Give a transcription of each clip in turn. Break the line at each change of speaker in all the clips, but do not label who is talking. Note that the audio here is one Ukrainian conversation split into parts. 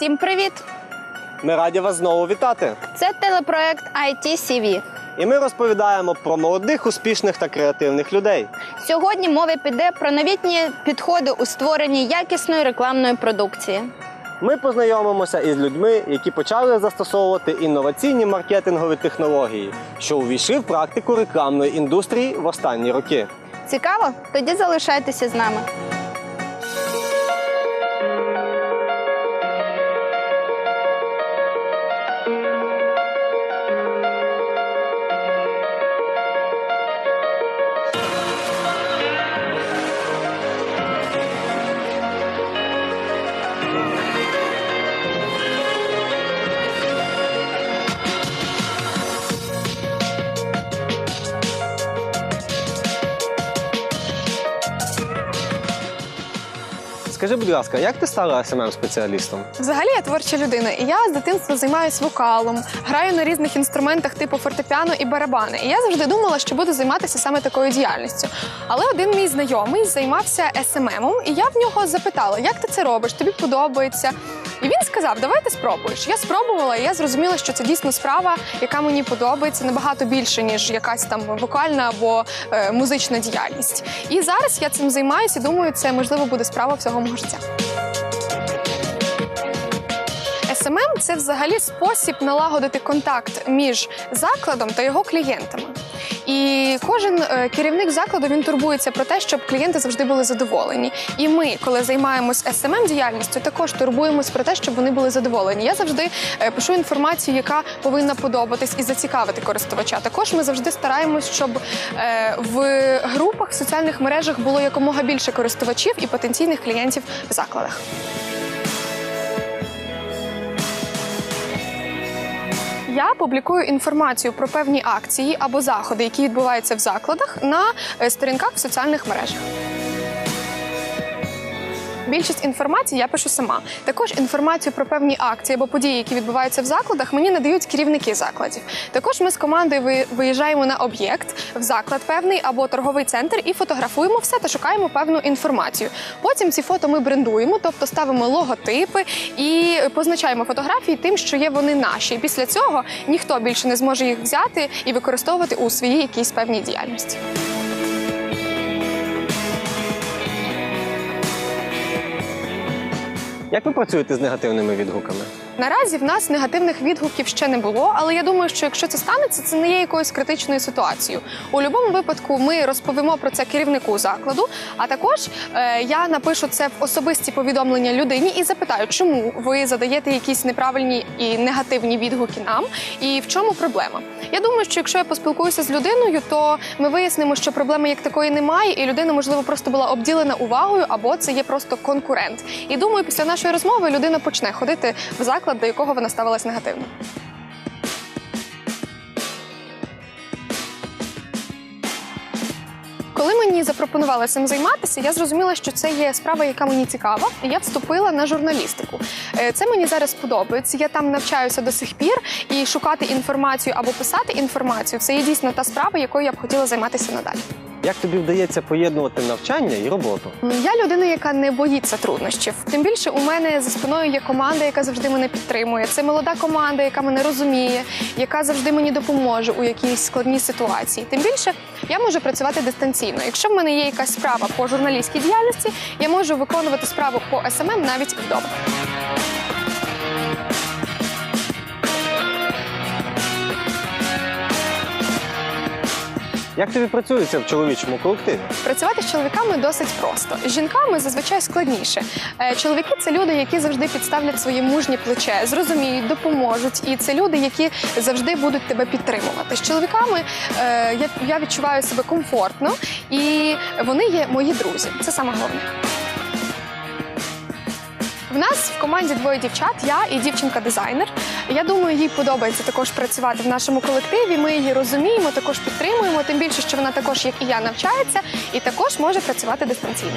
Всім привіт!
Ми раді вас знову вітати.
Це телепроект IT-CV.
І ми розповідаємо про молодих, успішних та креативних людей.
Сьогодні мова піде про новітні підходи у створенні якісної рекламної продукції.
Ми познайомимося із людьми, які почали застосовувати інноваційні маркетингові технології, що увійшли в практику рекламної індустрії в останні роки.
Цікаво? Тоді залишайтеся з нами.
Будь ласка, як ти стала смм спеціалістом?
Взагалі я творча людина, і я з дитинства займаюся вокалом, граю на різних інструментах типу фортепіано і барабани. І я завжди думала, що буду займатися саме такою діяльністю. Але один мій знайомий займався СММом, і я в нього запитала, як ти це робиш, тобі подобається. І він сказав: Давайте спробуєш. Я спробувала, і я зрозуміла, що це дійсно справа, яка мені подобається набагато більше, ніж якась там вокальна або е, музична діяльність. І зараз я цим займаюся. і Думаю, це можливо буде справа всього мого життя. SMM – це взагалі спосіб налагодити контакт між закладом та його клієнтами. І кожен е, керівник закладу він турбується про те, щоб клієнти завжди були задоволені. І ми, коли займаємось smm діяльністю, також турбуємось про те, щоб вони були задоволені. Я завжди е, пишу інформацію, яка повинна подобатись і зацікавити користувача. Також ми завжди стараємось, щоб е, в групах в соціальних мережах було якомога більше користувачів і потенційних клієнтів в закладах. Я публікую інформацію про певні акції або заходи, які відбуваються в закладах, на е, сторінках в соціальних мережах. Більшість інформації я пишу сама. Також інформацію про певні акції або події, які відбуваються в закладах, мені надають керівники закладів. Також ми з командою ви- виїжджаємо на об'єкт в заклад певний або торговий центр і фотографуємо все та шукаємо певну інформацію. Потім ці фото ми брендуємо, тобто ставимо логотипи і позначаємо фотографії тим, що є вони наші. Після цього ніхто більше не зможе їх взяти і використовувати у своїй якійсь певній діяльності.
Як ви працюєте з негативними відгуками?
Наразі в нас негативних відгуків ще не було, але я думаю, що якщо це станеться, це не є якоюсь критичною ситуацією. У будь-якому випадку ми розповімо про це керівнику закладу. А також е, я напишу це в особисті повідомлення людині і запитаю, чому ви задаєте якісь неправильні і негативні відгуки нам, і в чому проблема. Я думаю, що якщо я поспілкуюся з людиною, то ми вияснимо, що проблеми як такої немає, і людина, можливо, просто була обділена увагою, або це є просто конкурент. І думаю, після нашої розмови людина почне ходити в заклад, до якого вона ставилась негативно. Коли мені запропонували цим займатися, я зрозуміла, що це є справа, яка мені цікава, я вступила на журналістику. Е, Це мені зараз подобається. Я там навчаюся до сих пір, і шукати інформацію або писати інформацію це є дійсно та справа, якою я б хотіла займатися надалі.
Як тобі вдається поєднувати навчання і роботу?
Я людина, яка не боїться труднощів. Тим більше у мене за спиною є команда, яка завжди мене підтримує. Це молода команда, яка мене розуміє, яка завжди мені допоможе у якійсь складній ситуації. Тим більше я можу працювати дистанційно. Якщо в мене є якась справа по журналістській діяльності, я можу виконувати справу по СММ навіть вдома.
Як тобі працюється в чоловічому колективі?
Працювати з чоловіками досить просто. З жінками зазвичай складніше. Е, Чоловіки це люди, які завжди підставлять своє мужнє плече, зрозуміють, допоможуть. І це люди, які завжди будуть тебе підтримувати. З чоловіками е, я відчуваю себе комфортно, і вони є мої друзі. Це саме головне. В нас в команді двоє дівчат, я і дівчинка-дизайнер. Я думаю, їй подобається також працювати в нашому колективі. Ми її розуміємо, також підтримуємо. Тим більше, що вона також, як і я, навчається, і також може працювати дистанційно.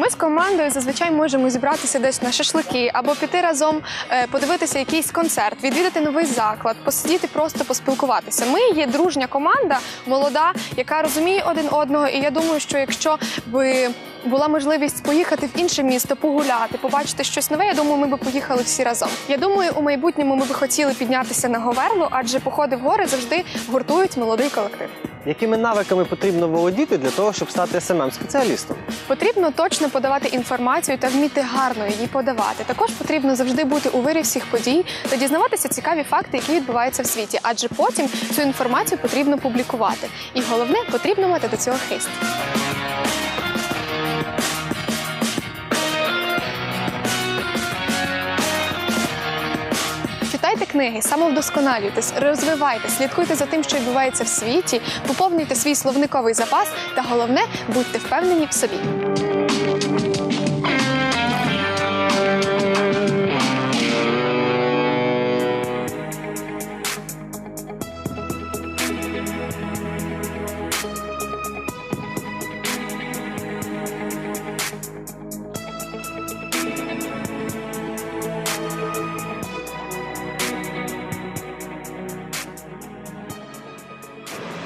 Ми з командою зазвичай можемо зібратися десь на шашлики або піти разом е, подивитися якийсь концерт, відвідати новий заклад, посидіти, просто поспілкуватися. Ми є дружня команда, молода, яка розуміє один одного. І я думаю, що якщо би була можливість поїхати в інше місто, погуляти, побачити щось нове, я думаю, ми би поїхали всі разом. Я думаю, у майбутньому ми би хотіли піднятися на Говерлу, адже походи в гори завжди гуртують молодий колектив.
Якими навиками потрібно володіти для того, щоб стати smm спеціалістом
Потрібно точно подавати інформацію та вміти гарно її подавати. Також потрібно завжди бути у вирі всіх подій та дізнаватися цікаві факти, які відбуваються в світі, адже потім цю інформацію потрібно публікувати. І головне, потрібно мати до цього хист. Книги, самовдосконалюйтесь, розвивайтесь, слідкуйте за тим, що відбувається в світі, поповнюйте свій словниковий запас та головне будьте впевнені в собі.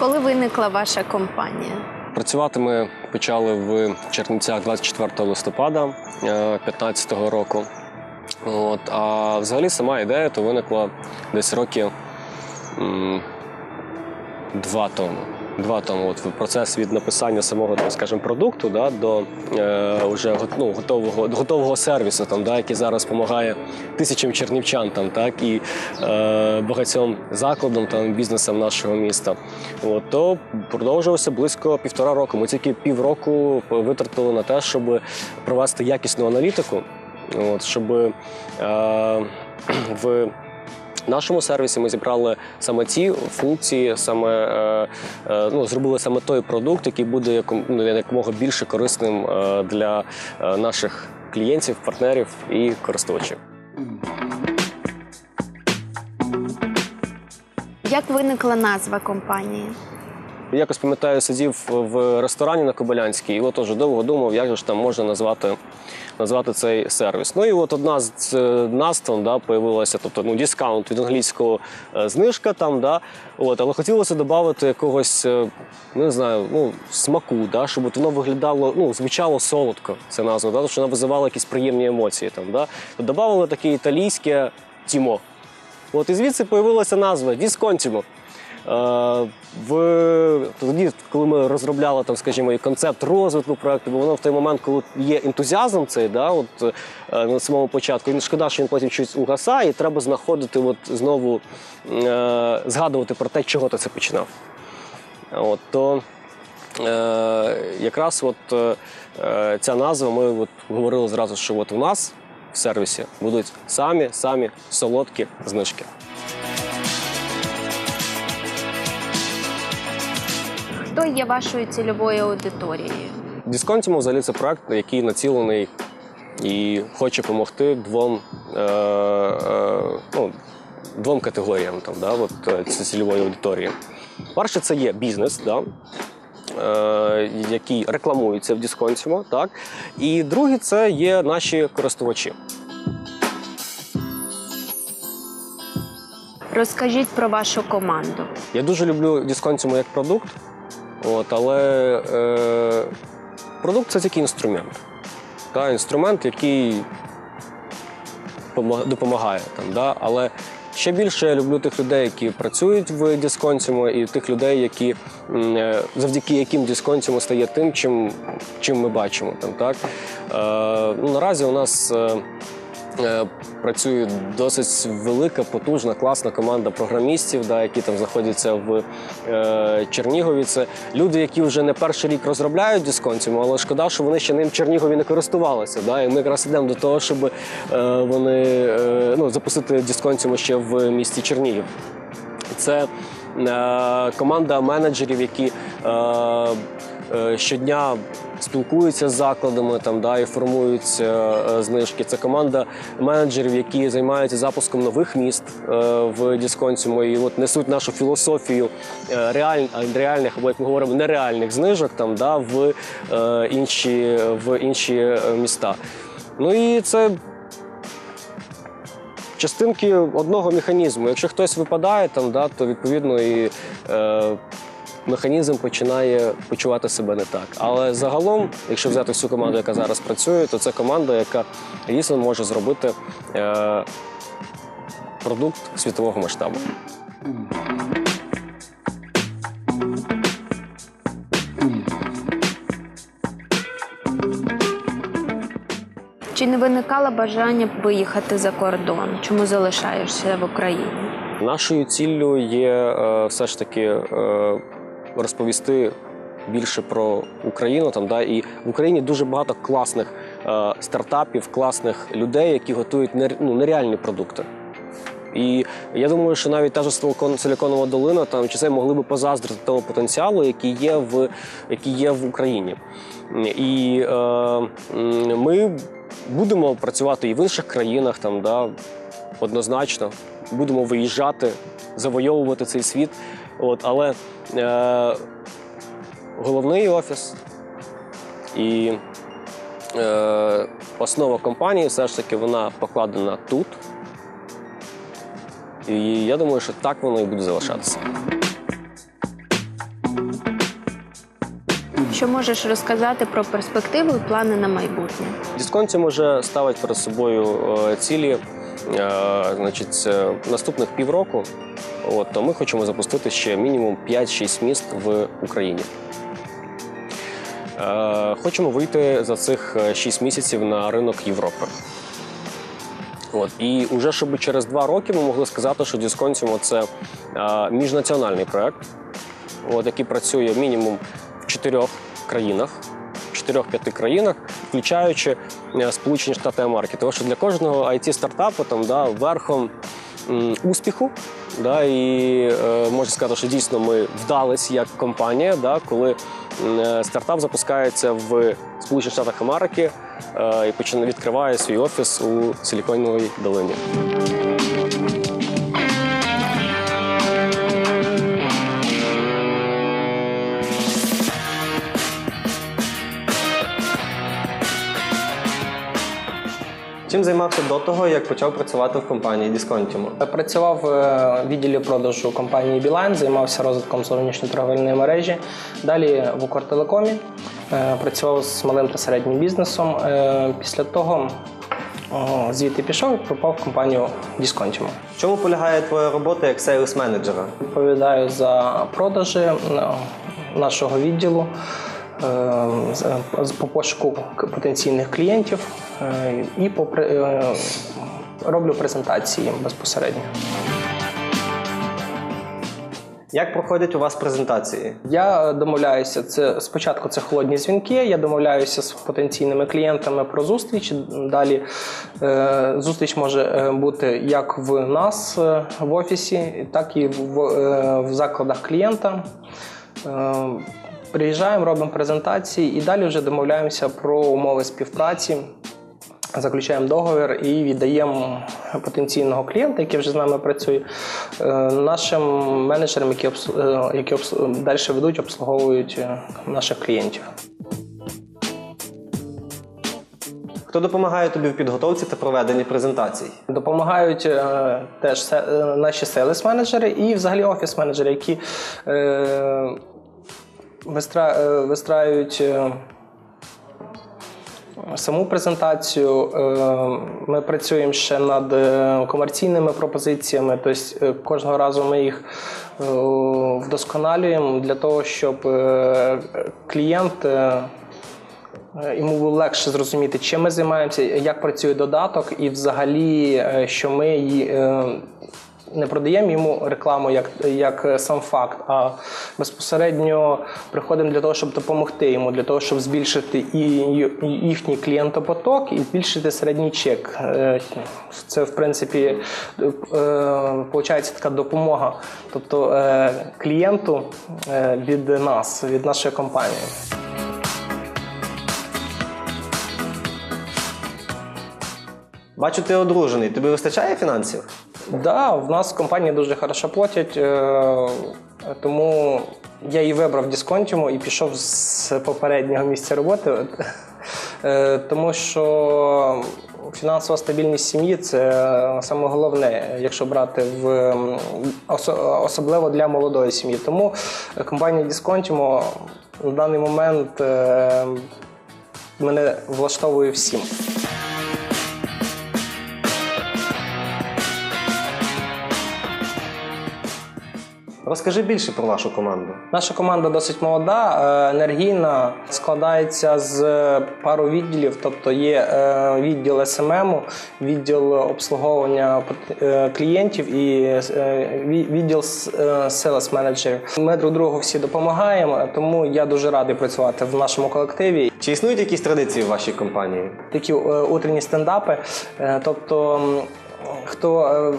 Коли виникла ваша компанія?
Працювати ми почали в Чернівцях 24 листопада 2015 року. От, а взагалі сама ідея то виникла десь років два тому. Два тому от процес від написання самого так скажімо, продукту да, до е, вже ну, готового, готового сервісу, там, да, який зараз допомагає тисячам чернівчан там, так, і е, багатьом закладам там, бізнесам нашого міста. От, то продовжувалося близько півтора року. Ми тільки півроку витратили на те, щоб провести якісну аналітику, от, щоб е, в нашому сервісі ми зібрали саме ті функції, саме е, е, ну, зробили саме той продукт, який буде ну, якомога більше корисним е, для наших клієнтів, партнерів і користувачів.
Як виникла назва компанії?
Якось пам'ятаю, сидів в ресторані на Кобилянській, і от уже довго думав, як же ж там можна назвати, назвати цей сервіс. Ну і от одна з е, да, появилася, тобто ну, дискаунт від англійського е, знижка там, да, от, але хотілося додати якогось, е, не знаю, ну, смаку, да, щоб от воно виглядало, ну, звучало солодко, ця назва, да, тому що вона визивала якісь приємні емоції. Там, да. Додавали таке італійське тімо. От і звідси появилася назва Дісконтімо. Е, В тоді, коли ми розробляли там, скажімо, і концепт розвитку проекту, бо воно в той момент, коли є ентузіазм цей, да, от е, на самому початку, і шкода, що він потім щось угасає, і треба знаходити, от знову е, згадувати про те, чого ти це починав. От, то е, якраз от, е, ця назва, ми от говорили зразу, що от у нас в сервісі будуть самі самі солодкі знижки.
Хто є вашою цільовою аудиторією?
Дисконтімо взагалі це проект, який націлений і хоче допомогти двом, е, е, ну, двом категоріям там, да, от, е, цільової аудиторії. Перше, це є бізнес, да, е, який рекламується в Дисконтімо. Так? І другий це є наші користувачі.
Розкажіть про вашу команду.
Я дуже люблю Дисконтімо як продукт, от, але е, продукт це тільки інструмент. Та, інструмент, який допомагає. Там, да? Але ще більше я люблю тих людей, які працюють в Дисконтімо, і тих людей, які, е, завдяки яким Дисконтімо стає тим, чим, чим ми бачимо. Там, так? Е, ну, наразі у нас. Е, Працює досить велика, потужна, класна команда програмістів, да, які там знаходяться в е, Чернігові. Це люди, які вже не перший рік розробляють дисконтіму, але шкода, що вони ще ним Чернігові не користувалися. Да, і ми якраз йдемо до того, щоб е, вони е, ну, запустити дисконтіму ще в місті Чернігів. Це е, команда менеджерів, які е, е, щодня спілкуються з закладами там, да, і формуються е, знижки. Це команда менеджерів, які займаються запуском нових міст е, в Дісконсімо і от несуть нашу філософію е, реаль, реальних, або як ми говоримо, нереальних знижок там, да, в, е, інші, в інші е, міста. Ну і це частинки одного механізму. Якщо хтось випадає, там, да, то відповідно і е, механізм починає почувати себе не так. Але загалом, якщо взяти всю команду, яка зараз працює, то це команда, яка дійсно може зробити е, продукт світового масштабу.
Чи не виникало бажання виїхати за кордон? Чому залишаєшся в Україні?
Нашою ціллю є е, все ж таки е, розповісти більше про Україну. Там да і в Україні дуже багато класних е, стартапів, класних людей, які готують нер- ну, нереальні продукти. І я думаю, що навіть та ж Силіконова долина там це могли би позаздрити тому потенціалу, який є в який є в Україні. І е, ми будемо працювати і в інших країнах, там да однозначно будемо виїжджати, завойовувати цей світ. От, але е, головний офіс і е, основа компанії все ж таки вона покладена тут. І я думаю, що так воно і буде залишатися.
Що можеш розказати про перспективи і плани на майбутнє?
Дисконті може ставить перед собою е, цілі значить, е, наступних півроку. От, то ми хочемо запустити ще мінімум 5-6 міст в Україні. Е, Хочемо вийти за цих 6 місяців на ринок Європи. От, і вже щоб через два роки ми могли сказати, що Дісконсімо це е, міжнаціональний проект, от, який працює мінімум в чотирьох країнах, в чотирьох-п'яти країнах, включаючи е, Сполучені Штати Америки. Тому що для кожного it стартапу там да, верхом успіху. Да, і е, можна сказати, що дійсно ми вдались як компанія, да, коли е, стартап запускається в Сполучених Штатах Америки е, і починає відкриває свій офіс у Силіконовій долині.
Чим займався до того, як почав працювати в компанії Discontium?
Працював е, в відділі продажу компанії Білайн, займався розвитком зовнішньоторговельної мережі. Далі в Укртелекомі е, працював з малим та середнім бізнесом. Е, Після того звідти пішов і попав в компанію Discontium.
В чому полягає твоя робота як сейлс менеджера?
Відповідаю за продажі е, нашого відділу. Е, з- По пошуку потенційних клієнтів е, і по е, роблю презентації безпосередньо.
Як проходять у вас презентації?
Я домовляюся. Це спочатку це холодні дзвінки. Я домовляюся з потенційними клієнтами про зустріч. Далі е, зустріч може е, бути як в нас е, в офісі, так і в, е, в закладах клієнта. Е, приїжджаємо, робимо презентації і далі вже домовляємося про умови співпраці. Заключаємо договір і віддаємо потенційного клієнта, який вже з нами працює, е, нашим менеджерам, які, обс- е, які обс- далі ведуть, обслуговують е, наших клієнтів.
Хто допомагає тобі в підготовці та проведенні презентацій?
Допомагають е, теж се- е, наші селес-менеджери і взагалі офіс-менеджери, які е, вистра, е, вистраюють е, саму презентацію. Е, ми працюємо ще над комерційними пропозиціями, тобто кожного разу ми їх вдосконалюємо для того, щоб клієнт. Йому було легше зрозуміти, чим ми займаємося, як працює додаток, і взагалі, що ми, не продаємо йому рекламу як, як е, сам факт, а безпосередньо приходимо для того, щоб допомогти йому, для того, щоб збільшити і їхній клієнтопоток і збільшити середній чек. Е, Це, в принципі, виходить така допомога, тобто е, клієнту е, від нас, від нашої компанії.
Бачу, ти одружений. Тобі вистачає фінансів?
Да, в нас в компанії дуже хорошо платять, е, тому я і вибрав дисконтіму і пішов з попереднього місця роботи. Е, Тому що фінансова стабільність сім'ї це саме головне, якщо брати в особливо для молодої сім'ї. Тому компанія Discontimo на даний момент е, мене влаштовує всім.
Розкажи більше про вашу команду.
Наша команда досить молода, е, енергійна, складається з пару відділів. Тобто є е, відділ СММ, відділ обслуговування е, клієнтів і е, відділ селес менеджерів. Ми друг другу всі допомагаємо, тому я дуже радий працювати в нашому колективі.
Чи існують якісь традиції в вашій компанії?
Такі е, утренні стендапи. Е, Тобто, хто е,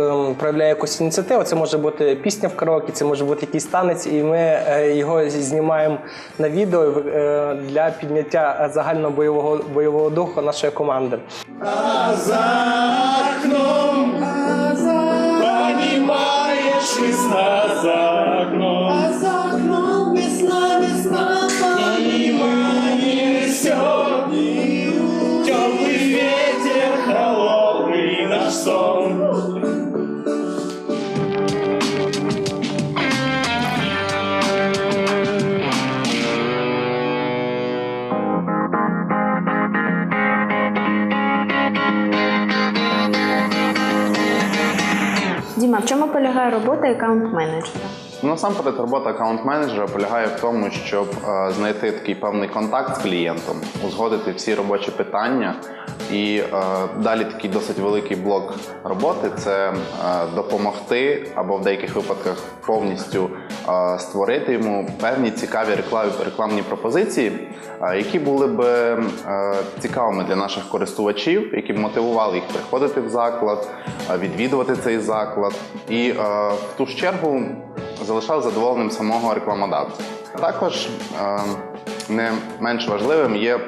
ем, проявляє якусь ініціативу, це може бути пісня в караоке, це може бути якийсь танець, і ми е, його знімаємо на відео е, для підняття загального бойового бойового духу нашої команди.
А за окном.
Чому полягає робота аккаунт-менеджера?
Ну, насамперед, робота аккаунт-менеджера полягає в тому, щоб е, знайти такий певний контакт з клієнтом, узгодити всі робочі питання. І е, далі такий досить великий блок роботи це е, допомогти або в деяких випадках повністю е, створити йому певні цікаві реклам, рекламні пропозиції, які були б е, цікавими для наших користувачів, які б мотивували їх приходити в заклад, е, відвідувати цей заклад. І е, в ту ж чергу залишав задоволеним самого рекламодавця. Також не менш важливим є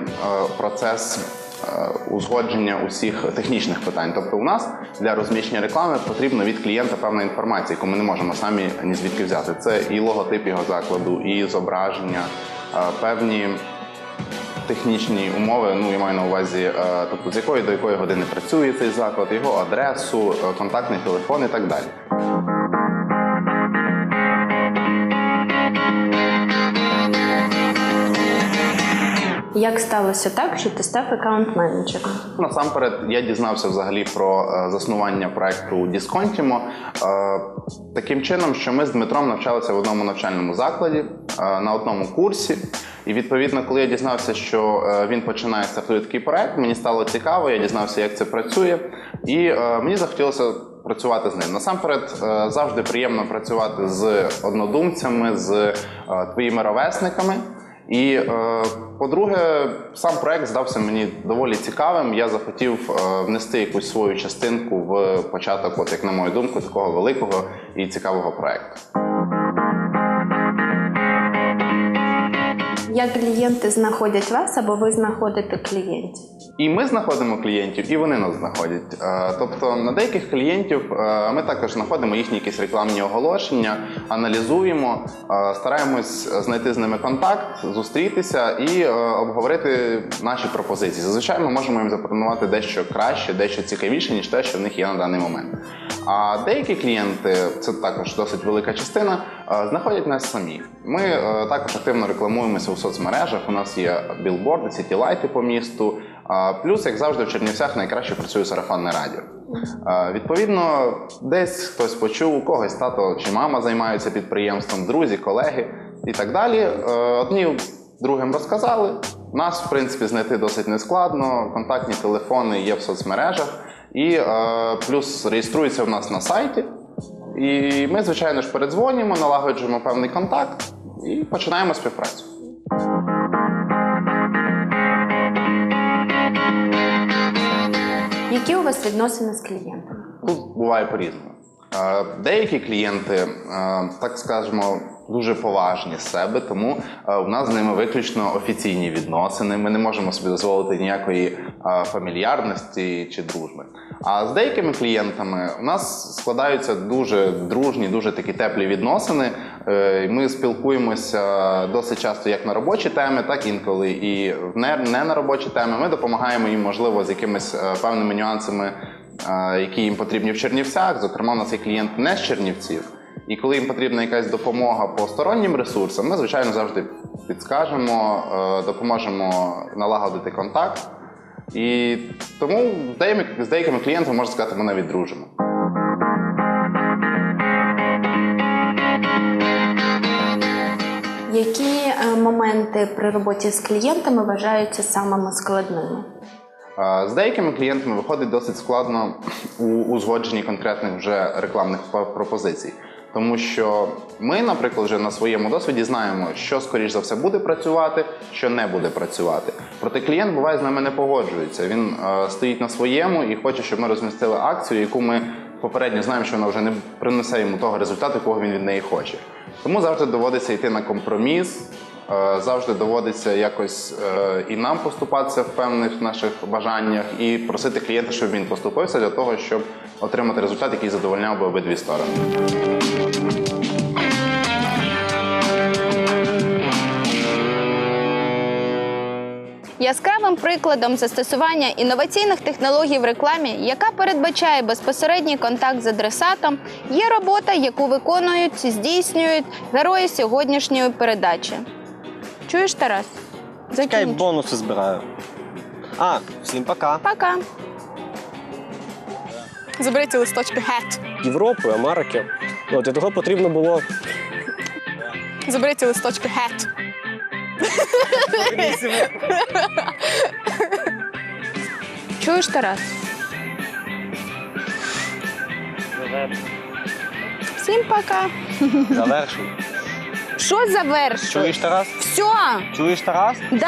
процес узгодження усіх технічних питань. Тобто, у нас для розміщення реклами потрібно від клієнта певна інформація, яку ми не можемо самі ні звідки взяти. Це і логотип його закладу, і зображення, певні. Технічні умови, ну я маю на увазі, е, тобто з якої до якої години працює цей заклад, його адресу, е, контактний телефон і так далі.
Як сталося так, що ти став аккаунт-менеджером?
Насамперед, я дізнався взагалі про е, заснування проекту Discontimo е, таким чином, що ми з Дмитром навчалися в одному навчальному закладі е, на одному курсі. І відповідно, коли я дізнався, що він починає стартує такий проект, мені стало цікаво, я дізнався, як це працює, і мені захотілося працювати з ним. Насамперед, завжди приємно працювати з однодумцями, з твоїми ровесниками. І е, по-друге, сам проект здався мені доволі цікавим. Я захотів е, внести якусь свою частинку в початок, от як на мою думку, такого великого і цікавого проекту.
Як клієнти знаходять вас або ви знаходите клієнтів?
І ми знаходимо клієнтів, і вони нас знаходять. Е, Тобто на деяких клієнтів е, ми також знаходимо їхні якісь рекламні оголошення, аналізуємо, е, стараємось знайти з ними контакт, зустрітися і обговорити наші пропозиції. Зазвичай ми можемо їм запропонувати дещо краще, дещо цікавіше, ніж те, що в них є на даний момент. А деякі клієнти, це також досить велика частина, знаходять нас самі. Ми е, також активно рекламуємося у соцмережах. У нас є білборди, сітілайти по місту. Плюс, як завжди, в Чернівцях найкраще працює сарафанне радіо. Відповідно, десь хтось почув, у когось тато чи мама займаються підприємством, друзі, колеги і так далі. Е, Одні другим розказали. Нас, в принципі, знайти досить нескладно. Контактні телефони є в соцмережах. І е, плюс реєструється в нас на сайті. І ми, звичайно ж, передзвонюємо, налагоджуємо певний контакт і починаємо співпрацю.
Які у вас відносини з клієнтами?
Тут буває по-різному. Е, Деякі клієнти, е, так скажемо, дуже поважні з себе, тому е, у нас з ними виключно офіційні відносини. Ми не можемо собі дозволити ніякої фамільярності чи дружби. А з деякими клієнтами у нас складаються дуже дружні, дуже такі теплі відносини. Е, Ми спілкуємося досить часто як на робочі теми, так інколи і не, на робочі теми. Ми допомагаємо їм, можливо, з якимись е, певними нюансами е, які їм потрібні в Чернівцях. Зокрема, у нас є клієнт не з Чернівців. І коли їм потрібна якась допомога по стороннім ресурсам, ми, звичайно, завжди підскажемо, допоможемо налагодити контакт. І тому з деякими, клієнтами можна сказати, ми навіть дружимо.
Які е, моменти при роботі з клієнтами вважаються самими складними?
З деякими клієнтами виходить досить складно у узгодженні конкретних вже рекламних пропозицій. Тому що ми, наприклад, вже на своєму досвіді знаємо, що скоріш за все буде працювати, що не буде працювати. Проте клієнт буває з нами не погоджується. Він е, стоїть на своєму і хоче, щоб ми розмістили акцію, яку ми попередньо знаємо, що вона вже не принесе йому того результату, якого він від неї хоче. Тому завжди доводиться йти на компроміс. Е, Завжди доводиться якось е, і нам поступатися в певних наших бажаннях, і просити клієнта, щоб він поступився для того, щоб отримати результат, який задовольняв би обидві сторони.
Яскравим прикладом застосування інноваційних технологій в рекламі, яка передбачає безпосередній контакт з адресатом, є робота, яку виконують, здійснюють герої сьогоднішньої передачі. Чуєш, Тарас?
Чекай,
Закінч.
бонуси збираю. А, всім пока.
Пока.
Заберіть ці листочки геть.
Європи, Америки. От і того потрібно було
Заберіть ці листочки геть.
Чуєш, Тарас? Всім пока.
Завершуй.
Що завершуєш?
Чуєш, Тарас?
Все,
Чуєш, Тарас?
да.